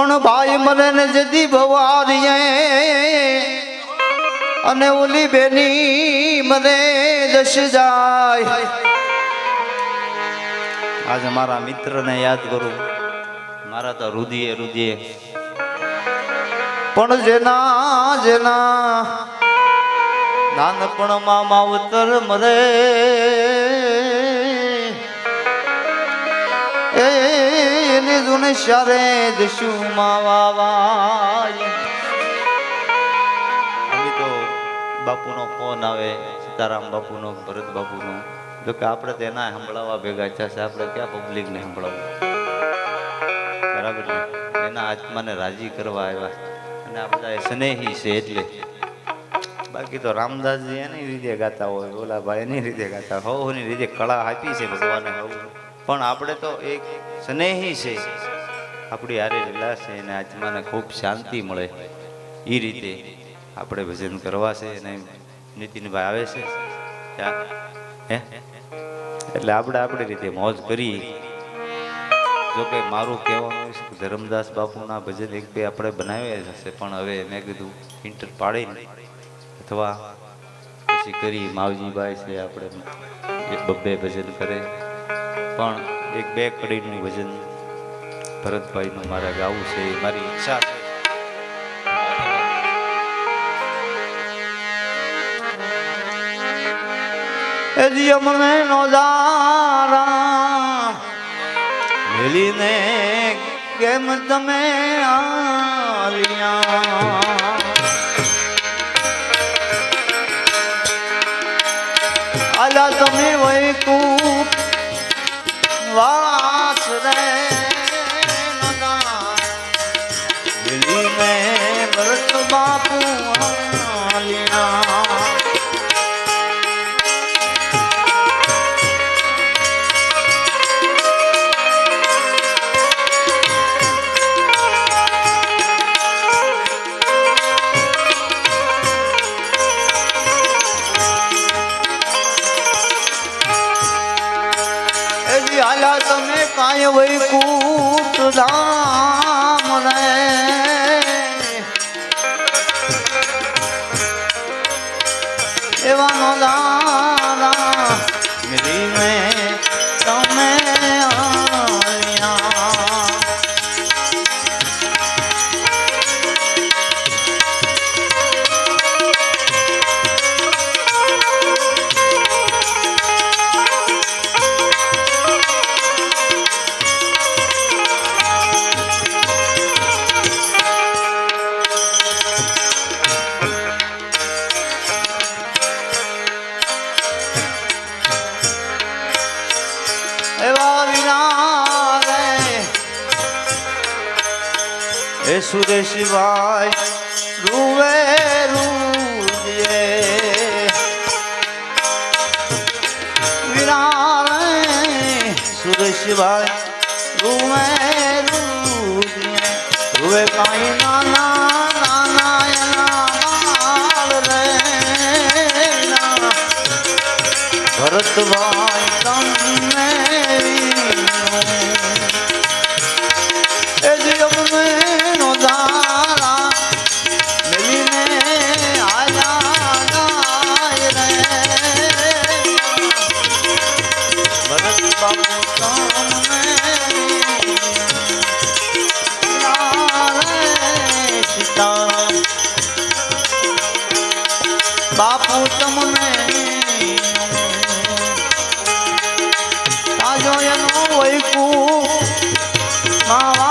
પણ ભાઈ મને ને જદી ભવારીએ. અને ઓલી બેની મને દશ જાય. આજે મારા મિત્રને યાદ કરું. મારા તો રુધિએ રુધિએ પણ જેના જેના નાનપણમાં માવતર મરે શારે દશુમાં વાવાય અમે તો બાપુનો ફોન આવે, સીતારામ બાપુનો, ભરત બાપુનો. જો કે આપણે તો સંભળાવવા ભેગા થશે આપણે ક્યાં પબ્લિકને સંભળાવવું? બરાબર ને? એના આત્માને રાજી કરવા આવ્યા અને આ બધા સ્નેહી છે એટલે. બાકી તો રામદાસજી એની રીતે ગાતા હોય ઓલા ભાઈ એની રીતે ગાતા હોય એની રીતે કળા આપી છે ભગવાને હવ પણ આપણે તો એક સ્નેહી છે. આપણી હારે છે અને આત્માને ખૂબ શાંતિ મળે. એ રીતે આપણે ભજન કરવા છે અને નીતિનભાઈ આવે છે. એટલે આપણે આપણી રીતે મોજ કરી. જો કે મારું કહેવાનું છે કે ધરમદાસ બાપુના ભજન એક બે આપણે બનાવ્યા હશે, પણ હવે મેં કીધું ઇન્ટર પાડીને અથવા પછી કરી માવજીભાઈ છે આપણે એક બબ્બે ભજન કરે. પણ એક બે કડીનું ભજન ભરતભાઈનું મારે ગાવું છે મારી ઈચ્છા છે. યમને નોદારા મેલીને કેમ તમે આવ્યા આલા તમે વૈકુંઠ કાંઈ વૈકુંઠ ધામ. એ સુરેશભાઈ રૂવે રૂજે વિના રે સુરેશભાઈ રૂવે રૂજે રૂવે કાંઈ નાના ભરતભાઈ તમને બાપુ તમને આજો એનો વૈકુ માવાસ